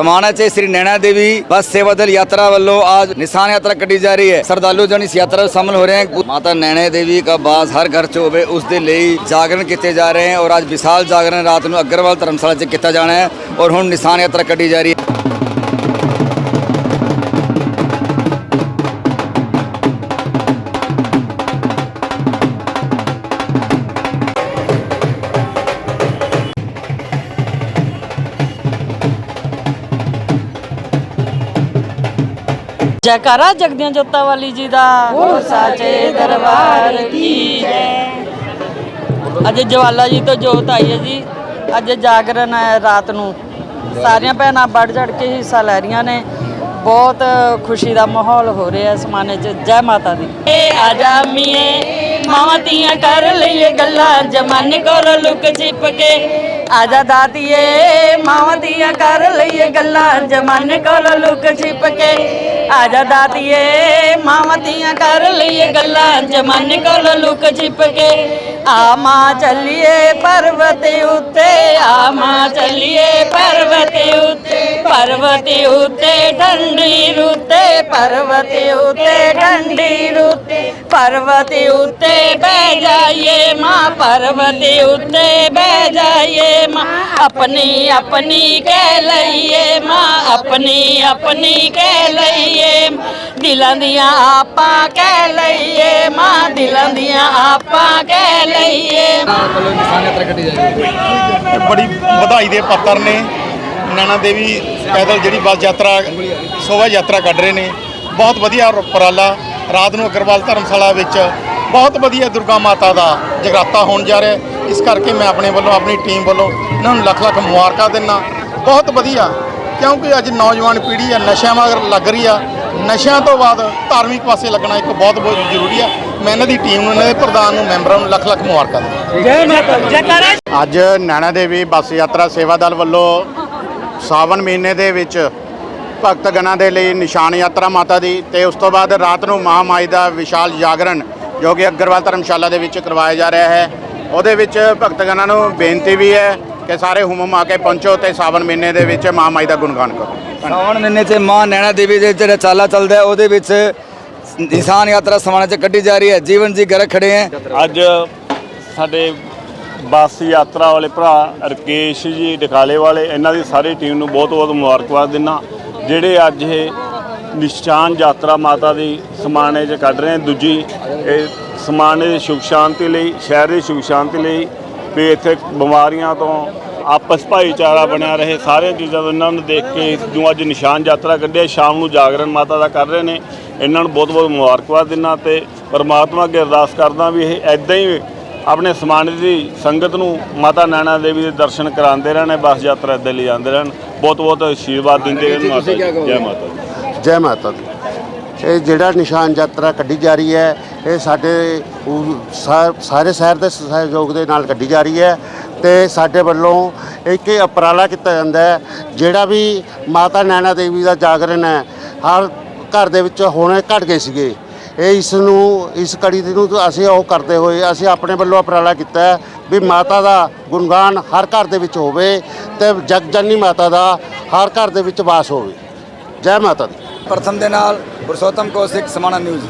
ਸਮਾਨਾਚੇ ਸ੍ਰੀ ਨੈਣਾ ਦੇਵੀ ਬਸ ਸੇਵਾ ਦਲ ਯਾਤਰਾ ਵੱਲੋਂ ਆਜ ਨਿਸ਼ਾਨ ਯਾਤਰਾ ਕੱਢੀ ਜਾ ਰਹੀ ਹੈ। ਸਰਦਾਲੂ ਜਨ ਇਸ ਯਾਤਰਾ ਵਿੱਚ ਸ਼ਾਮਲ ਹੋ ਰਹੇ ਹਨ। ਮਾਤਾ ਨੈਣਾ ਦੇਵੀ ਦਾ ਬਾਸ ਹਰ ਘਰ 'ਚ ਹੋਵੇ, ਉਸ ਦੇ ਲਈ ਜਾਗਰਣ ਕੀਤੇ ਜਾ ਰਹੇ ਹਨ ਔਰ ਅੱਜ ਵਿਸ਼ਾਲ ਜਾਗਰਣ ਰਾਤ ਨੂੰ ਅਗਰਵਾਲ ਧਰਮਸ਼ਾਲਾ 'ਚ ਕੀਤਾ ਜਾਣਾ ਹੈ ਔਰ ਹੁਣ ਨਿਸ਼ਾਨ ਯਾਤਰਾ ਕੱਢੀ ਜਾ ਰਹੀ ਹੈ। ਜੈਕਾਰਾ ਜਗਦੀਆਂ ਜੋਤਾਂ ਵਾਲੀ ਜੀ ਦਾ। ਹੋ ਸਾਚੇ ਦਰਬਾਰ ਕੀ ਜੈ। ਅੱਜ ਜਵਾਲਾ ਜੀ ਤੋਂ ਜੋਤ ਆਈ ਹੈ ਜੀ। ਅੱਜ ਜਾਗਰਣ ਹੈ ਰਾਤ ਨੂੰ। ਸਾਰੀਆਂ ਭੈਣਾਂ ਵੱਡ ਚੜ ਕੇ ਹਿੱਸਾ ਲੈ ਰਹੀਆਂ ਨੇ। ਬਹੁਤ ਖੁਸ਼ੀ ਦਾ ਮਾਹੌਲ ਹੋ ਰਿਹਾ ਇਸ ਮਾਨੇ 'ਚ। ਜੈ ਮਾਤਾ ਦੀ। ਏ ਆਜਾ ਮੀਏ ਮਾਵਾਂ ਧੀਆਂ ਕਰ ਲਈਏ ਗੱਲਾਂ। ਜਮਾਨੇ ਕੋਲ ਲੁਕ ਛਿਪ ਕੇ ਆਜਾ ਦਾਤੀਏ ਮਾਵਾਂ ਧੀਆਂ ਕਰ ਲਈਏ ਗੱਲਾਂ ਜਮਾਨੇ ਕੋਲ ਲੁਕ ਛਿਪ ਕੇ। ਆਜਾ ਦਾਤੀਏ ਮਾਵਾਂ ਧੀਆਂ ਕਰ ਲਈਏ ਗੱਲਾਂ ਜਮਾਨੇ ਕੋਲ ਲੁਕ ਛਿਪ ਕੇ। ਆਮਾ ਮਾਂ ਚੱਲੀਏ ਪਰਬਤ ਉੱਤੇ, ਆਮਾ ਮਾਂ ਚੱਲੀਏ ਪਰਬਤ ਉੱਤੇ ਪਰਬਤ ਉੱਤੇ ਠੰਡੀ ਰੁੱਤੇ, ਪਰਬਤ ਉੱਤੇ ਠੰਡੀ ਰੁੱਤੇ, ਪਰਬਤ ਉੱਤੇ ਬਹਿ ਜਾਈਏ ਮਾਂ, ਪਰਬਤ ਉੱਤੇ ਬਹਿ ਜਾਈਏ ਮਾਂ, ਆਪਣੀ ਆਪਣੀ ਕਹਿ ਲਈਏ ਮਾਂ, ਆਪਣੀ ਆਪਣੀ ਕਹਿ ਲਈਏ ਦਿਲਾਂ ਦੀਆਂ ਆਪਾਂ ਕਹਿ ਲਈਏ ਮਾਂ ਦਿਲਾਂ ਦੀਆਂ ਆਪਾਂ ਕਹਿ ਲਈਏ। ਬੜੀ ਵਧਾਈ ਦੇ ਪਾਤਰ ਨੇ। ਨੈਣਾ ਦੇਵੀ ਪੈਦਲ ਜਿਹੜੀ ਬੱਸ ਯਾਤਰਾ ਸ਼ੋਭਾ ਯਾਤਰਾ ਕੱਢ ਰਹੇ ਨੇ। ਬਹੁਤ ਵਧੀਆ ਉਪਰਾਲਾ। ਰਾਤ ਨੂੰ ਅਗਰਵਾਲ ਧਰਮਸ਼ਾਲਾ ਵਿੱਚ ਬਹੁਤ ਵਧੀਆ ਦੁਰਗਾ ਮਾਤਾ ਦਾ ਜਗਰਾਤਾ ਹੋਣ ਜਾ ਰਿਹਾ। ਇਸ ਕਰਕੇ ਮੈਂ ਆਪਣੇ ਵੱਲੋਂ ਆਪਣੀ ਟੀਮ ਵੱਲੋਂ ਇਹਨਾਂ ਨੂੰ ਲੱਖ ਲੱਖ ਮੁਬਾਰਕਾਂ ਦਿੰਦਾ। ਬਹੁਤ ਵਧੀਆ। ਕਿਉਂਕਿ ਅੱਜ ਨੌਜਵਾਨ ਪੀੜ੍ਹੀ ਆ ਨਸ਼ਿਆਂ ਮਗਰ ਲੱਗ ਰਹੀ ਆ। ਨਸ਼ਿਆਂ ਤੋਂ ਬਾਅਦ ਧਾਰਮਿਕ ਪਾਸੇ ਲੱਗਣਾ ਇੱਕ ਬਹੁਤ ਬਹੁਤ ਜ਼ਰੂਰੀ ਆ ਮੈਂ ਇਹਨਾਂ ਦੀ ਟੀਮ ਨੂੰ ਇਹਨਾਂ ਦੇ ਪ੍ਰਧਾਨ ਨੂੰ ਮੈਂਬਰਾਂ ਨੂੰ ਲੱਖ ਲੱਖ ਮੁਬਾਰਕਾਂ ਦਿੰਦਾ। ਅੱਜ ਨੈਣਾ ਦੇਵੀ ਬੱਸ ਯਾਤਰਾ ਸੇਵਾ ਦਲ ਵੱਲੋਂ ਸਾਵਨ ਮਹੀਨੇ ਦੇ ਵਿੱਚ ਭਗਤ ਗਣਾਂ ਦੇ ਲਈ ਨਿਸ਼ਾਨ ਯਾਤਰਾ ਮਾਤਾ ਦੀ ਤੇ ਉਸ ਤੋਂ ਬਾਅਦ ਰਾਤ ਨੂੰ ਮਹਾਮਾਈ ਦਾ ਵਿਸ਼ਾਲ ਜਾਗਰਣ ਜੋ ਕਿ ਅਗਰਵਾਲ ਧਰਮਸ਼ਾਲਾ ਦੇ ਵਿੱਚ ਕਰਵਾਇਆ ਜਾ ਰਿਹਾ ਹੈ। ਉਹਦੇ ਵਿੱਚ ਭਗਤ ਗਣਾਂ ਨੂੰ ਬੇਨਤੀ ਵੀ ਹੈ ਕਿ ਸਾਰੇ ਹੁਮਮ ਆ ਕੇ ਪਹੁੰਚੋ ਤੇ ਸਾਵਨ ਮਹੀਨੇ ਦੇ ਵਿੱਚ ਮਹਾਮਾਈ ਦਾ ਗੁਣਗਾਨ ਕਰੋ। ਸਾਵਣ ਮਹੀਨੇ 'ਚ ਮਾਂ ਨੈਣਾ ਦੇਵੀ ਦੇ ਜਿਹੜਾ ਚਾਲਾ ਚੱਲਦਾ ਹੈ, ਉਹਦੇ ਵਿੱਚ ਨਿਸ਼ਾਨ ਯਾਤਰਾ ਸਮਾਣਾ 'ਚ ਕੱਢੀ ਜਾ ਰਹੀ ਹੈ। ਜੀਵਨ ਜੀ ਗਰ ਖੜੇ ਹੈ। ਅੱਜ ਸਾਡੇ ਬੱਸ ਯਾਤਰਾ ਵਾਲੇ ਭਰਾ ਰਕੇਸ਼ ਜੀ ਡਕਾਲੇ ਵਾਲੇ ਇਹਨਾਂ ਦੀ ਸਾਰੀ ਟੀਮ ਨੂੰ ਬਹੁਤ ਬਹੁਤ ਮੁਬਾਰਕਬਾਦ ਦਿੰਦਾ ਜਿਹੜੇ ਅੱਜ ਇਹ ਨਿਸ਼ਾਨ ਯਾਤਰਾ ਮਾਤਾ ਦੀ ਸਮਾਣੇ 'ਚ ਕੱਢ ਰਹੇ ਦੂਜੀ ਇਹ ਸਮਾਣੇ ਦੀ ਸੁਖ ਸ਼ਾਂਤੀ ਲਈ, ਸ਼ਹਿਰ ਦੀ ਸੁਖ ਸ਼ਾਂਤੀ ਲਈ, ਵੀ ਇੱਥੇ ਬਿਮਾਰੀਆਂ ਤੋਂ ਆਪਸ ਭਾਈਚਾਰਾ ਬਣਿਆ ਰਹੇ ਸਾਰੀਆਂ ਚੀਜ਼ਾਂ ਤੋਂ ਇਹਨਾਂ ਨੂੰ ਦੇਖ ਕੇ ਜੋ ਅੱਜ ਨਿਸ਼ਾਨ ਯਾਤਰਾ ਕੱਢਿਆ ਸ਼ਾਮ ਨੂੰ ਜਾਗਰਣ ਮਾਤਾ ਦਾ ਕਰ ਰਹੇ ਨੇ। ਇਹਨਾਂ ਨੂੰ ਬਹੁਤ ਬਹੁਤ ਮੁਬਾਰਕਬਾਦ ਦਿੰਦਾ ਤੇ ਪਰਮਾਤਮਾ ਅੱਗੇ ਅਰਦਾਸ ਕਰਦਾ ਵੀ ਇਹ ਐਦਾਂ ਹੀ ਆਪਣੇ ਸਮਾਨ ਦੀ ਸੰਗਤ ਨੂੰ ਮਾਤਾ ਨੈਣਾ ਦੇਵੀ ਦੇ ਦਰਸ਼ਨ ਕਰਾਉਂਦੇ ਰਹਿਣ ਬੱਸ ਯਾਤਰਾ ਇੱਦਾਂ ਲਈ ਜਾਂਦੇ ਰਹਿਣ। ਬਹੁਤ ਬਹੁਤ ਆਸ਼ੀਰਵਾਦ ਦਿੰਦੇ ਰਹਿਣ ਮਾਤਾ ਜੀ। ਜੈ ਮਾਤਾ ਦੀ। ਜੈ ਮਾਤਾ ਦੀ। ਇਹ ਜਿਹੜਾ ਨਿਸ਼ਾਨ ਯਾਤਰਾ ਕੱਢੀ ਜਾ ਰਹੀ ਹੈ ਇਹ ਸਾਡੇ ਸਾਰੇ ਸ਼ਹਿਰ ਦੇ ਸਹਿਯੋਗ ਦੇ ਨਾਲ ਕੱਢੀ ਜਾ ਰਹੀ ਹੈ। ਤੇ ਸਾਡੇ ਵੱਲੋਂ ਇੱਕ ਇਹ ਉਪਰਾਲਾ ਕੀਤਾ ਜਾਂਦਾ ਹੈ, ਜਿਹੜਾ ਵੀ ਮਾਤਾ ਨੈਣਾ ਦੇਵੀ ਦਾ ਜਾਗਰਣ ਹੈ, ਹਰ ਘਰ ਦੇ ਵਿੱਚ ਹੋਣੇ ਘਟ ਗਏ ਸੀਗੇ। ਇਹ ਇਸ ਨੂੰ, ਇਸ ਕੜੀ ਨੂੰ ਅਸੀਂ ਉਹ ਕਰਦੇ ਹੋਏ, ਅਸੀਂ ਆਪਣੇ ਵੱਲੋਂ ਉਪਰਾਲਾ ਕੀਤਾ ਹੈ ਵੀ ਮਾਤਾ ਦਾ ਗੁਣਗਾਨ ਹਰ ਘਰ ਦੇ ਵਿੱਚ ਹੋਵੇ ਤੇ ਜਗਜਨਨੀ ਮਾਤਾ ਦਾ ਹਰ ਘਰ ਦੇ ਵਿੱਚ ਵਾਸ ਹੋਵੇ। ਜੈ ਮਾਤਾ ਦੀ। ਪ੍ਰਥਮ ਦੇ ਨਾਲ ਪੁਰਸ਼ੋਤਮ ਕੌਸ਼ਿਕ ਸਮਾਣਾ ਨਿਊਜ਼।